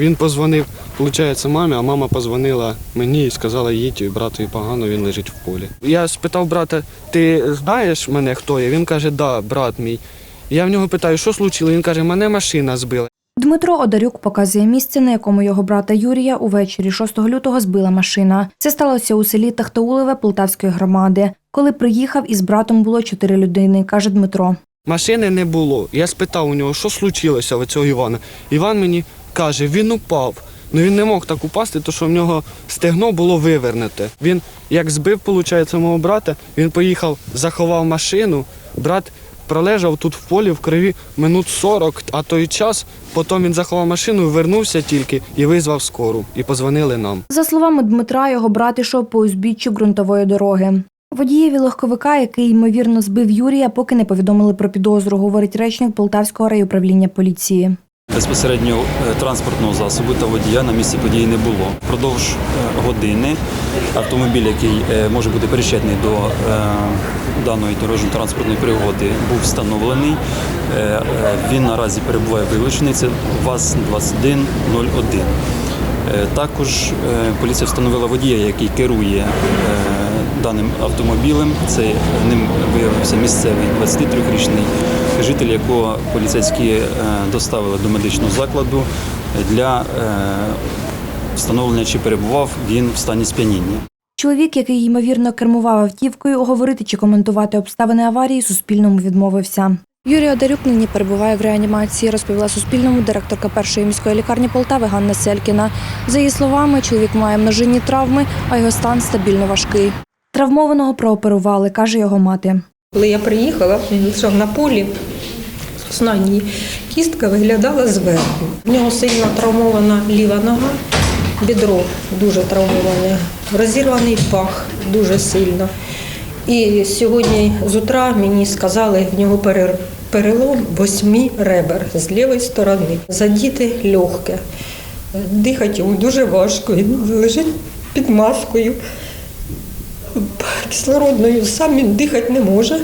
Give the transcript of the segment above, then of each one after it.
Він позвонив, виходить, мамі, а мама позвонила мені і сказала, їдь, братові погано, він лежить в полі. Я спитав брата, ти знаєш мене, хто я? Він каже, да, брат мій. Я в нього питаю, що случилось? Він каже, мене машина збила. Дмитро Одарюк показує місце, на якому його брата Юрія увечері 6 лютого збила машина. Це сталося у селі Тахтаулеве Полтавської громади. Коли приїхав, із братом було чотири людини, каже Дмитро. Машини не було. Я спитав у нього, що случилося у цього Івана. Іван мені каже, він упав. Ну він не мог так упасти, тому що в нього стегно було вивернуте. Він як збив, виходить, мого брата, він поїхав, заховав машину. Брат пролежав тут в полі в крові минут 40, а той час. Потім він заховав машину, вернувся тільки і визвав скору. І позвонили нам. За словами Дмитра, його брат ішов по узбіччю ґрунтової дороги. Водієві легковика, який ймовірно збив Юрія, поки не повідомили про підозру, говорить речник Полтавського райуправління поліції. Безпосередньо е, транспортного засобу та водія на місці події не було. Продовж е, години автомобіль, який е, може бути причетний до даної дорожньо-транспортної пригоди, був встановлений. Він наразі перебуває вилучений. Це ВАЗ-2101. Е, Також е, поліція встановила водія, який керує е, даним автомобілем. Це ним виявився місцевий 23-річний житель, якого поліцейські доставили до медичного закладу для встановлення, чи перебував він в стані сп'яніння. Чоловік, який ймовірно кермував автівкою, говорити чи коментувати обставини аварії Суспільному відмовився. Юрій Одарюк нині перебуває в реанімації, розповіла Суспільному директорка першої міської лікарні Полтави Ганна Селькіна. За її словами, чоловік має множинні травми, а його стан стабільно важкий. Травмованого прооперували, каже його мати. Коли я приїхала, він лежав на полі, останній кістка виглядала зверху. В нього сильно травмована ліва нога, бідро дуже травмоване, розірваний пах дуже сильно. І сьогодні з утра мені сказали, в нього перелом восьми ребер з лівої сторони. Задіти легке. Дихати йому дуже важко, він лежить під маскою кислородною, сам він дихати не може.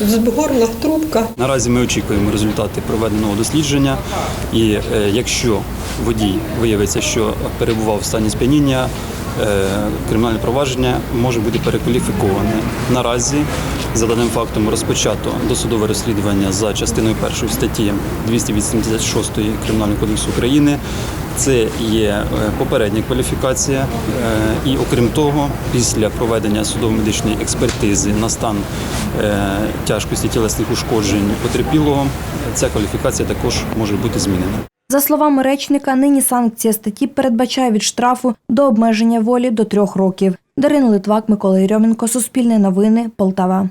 З горла трубка. Наразі ми очікуємо результати проведеного дослідження, і е, якщо водій виявиться, що перебував в стані сп'яніння, кримінальне провадження може бути перекваліфіковане. Наразі за даним фактом розпочато досудове розслідування за частиною першої статті 286 Кримінального кодексу України. Це є е, попередня кваліфікація, е, і окрім того, після проведення судово-медичної експертизи на стан е, тяжкості тілесних ушкоджень потерпілого, ця кваліфікація також може бути змінена. За словами речника, нині санкція статті передбачає від штрафу до обмеження волі до трьох років. Дарина Литвак, Микола Єрьоменко, Суспільне новини, Полтава.